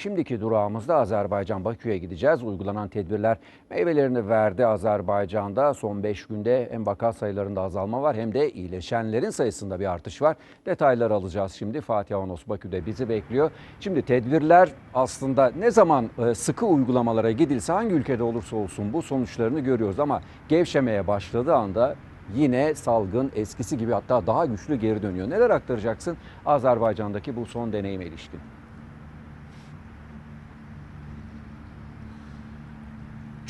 Şimdiki durağımızda Azerbaycan Bakü'ye gideceğiz. Uygulanan tedbirler meyvelerini verdi Azerbaycan'da. Son 5 günde hem vaka sayılarında azalma var hem de iyileşenlerin sayısında bir artış var. Detayları alacağız şimdi. Fatih Avanos Bakü'de bizi bekliyor. Şimdi tedbirler aslında ne zaman e, sıkı uygulamalara gidilse hangi ülkede olursa olsun bu sonuçlarını görüyoruz. Ama gevşemeye başladığı anda yine salgın eskisi gibi hatta daha güçlü geri dönüyor. Neler aktaracaksın Azerbaycan'daki bu son deneyime ilişkin?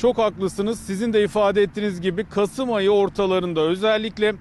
Çok haklısınız. Sizin de ifade ettiğiniz gibi Kasım ayı ortalarında özellikle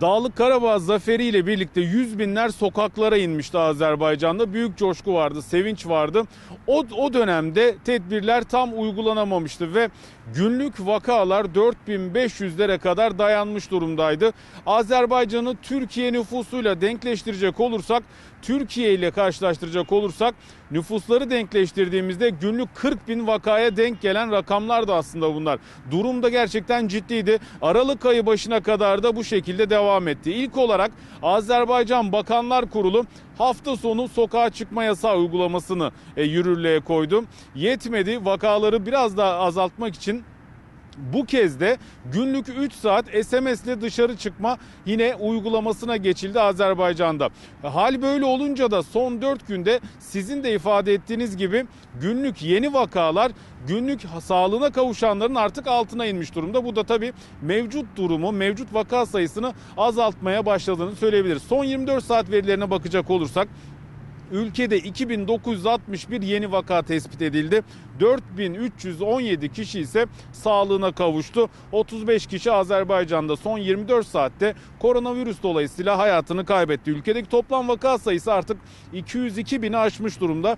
Dağlık Karabağ zaferiyle birlikte yüz binler sokaklara inmişti Azerbaycan'da. Büyük coşku vardı, sevinç vardı. O, o dönemde tedbirler tam uygulanamamıştı ve günlük vakalar 4500'lere kadar dayanmış durumdaydı. Azerbaycan'ı Türkiye nüfusuyla denkleştirecek olursak, Türkiye ile karşılaştıracak olursak nüfusları denkleştirdiğimizde günlük 40 bin vakaya denk gelen rakamlar da aslında bunlar. Durum da gerçekten ciddiydi. Aralık ayı başına kadar da bu şekilde devam etti. İlk olarak Azerbaycan Bakanlar Kurulu hafta sonu sokağa çıkma yasağı uygulamasını e, yürürlüğe koydu. Yetmedi vakaları biraz daha azaltmak için bu kez de günlük 3 saat SMS ile dışarı çıkma yine uygulamasına geçildi Azerbaycan'da. Hal böyle olunca da son 4 günde sizin de ifade ettiğiniz gibi günlük yeni vakalar günlük sağlığına kavuşanların artık altına inmiş durumda. Bu da tabii mevcut durumu, mevcut vaka sayısını azaltmaya başladığını söyleyebiliriz. Son 24 saat verilerine bakacak olursak Ülkede 2961 yeni vaka tespit edildi. 4317 kişi ise sağlığına kavuştu. 35 kişi Azerbaycan'da son 24 saatte koronavirüs dolayısıyla hayatını kaybetti. Ülkedeki toplam vaka sayısı artık 202 bini aşmış durumda.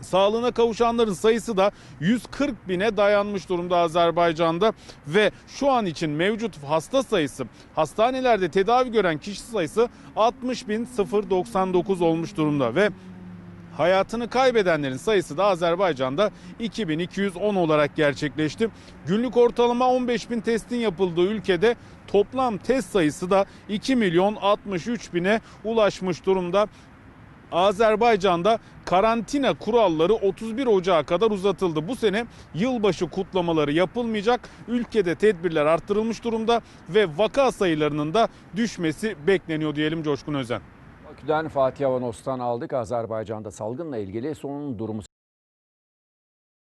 Sağlığına kavuşanların sayısı da 140 bine dayanmış durumda Azerbaycan'da ve şu an için mevcut hasta sayısı hastanelerde tedavi gören kişi sayısı 60.099 olmuş durumda ve Hayatını kaybedenlerin sayısı da Azerbaycan'da 2210 olarak gerçekleşti. Günlük ortalama 15 bin testin yapıldığı ülkede toplam test sayısı da 2 milyon 63 bine ulaşmış durumda. Azerbaycan'da karantina kuralları 31 Ocağı kadar uzatıldı. Bu sene yılbaşı kutlamaları yapılmayacak. Ülkede tedbirler arttırılmış durumda ve vaka sayılarının da düşmesi bekleniyor diyelim Coşkun Özen. Bakü'den Fatih Avanos'tan aldık. Azerbaycan'da salgınla ilgili son durumu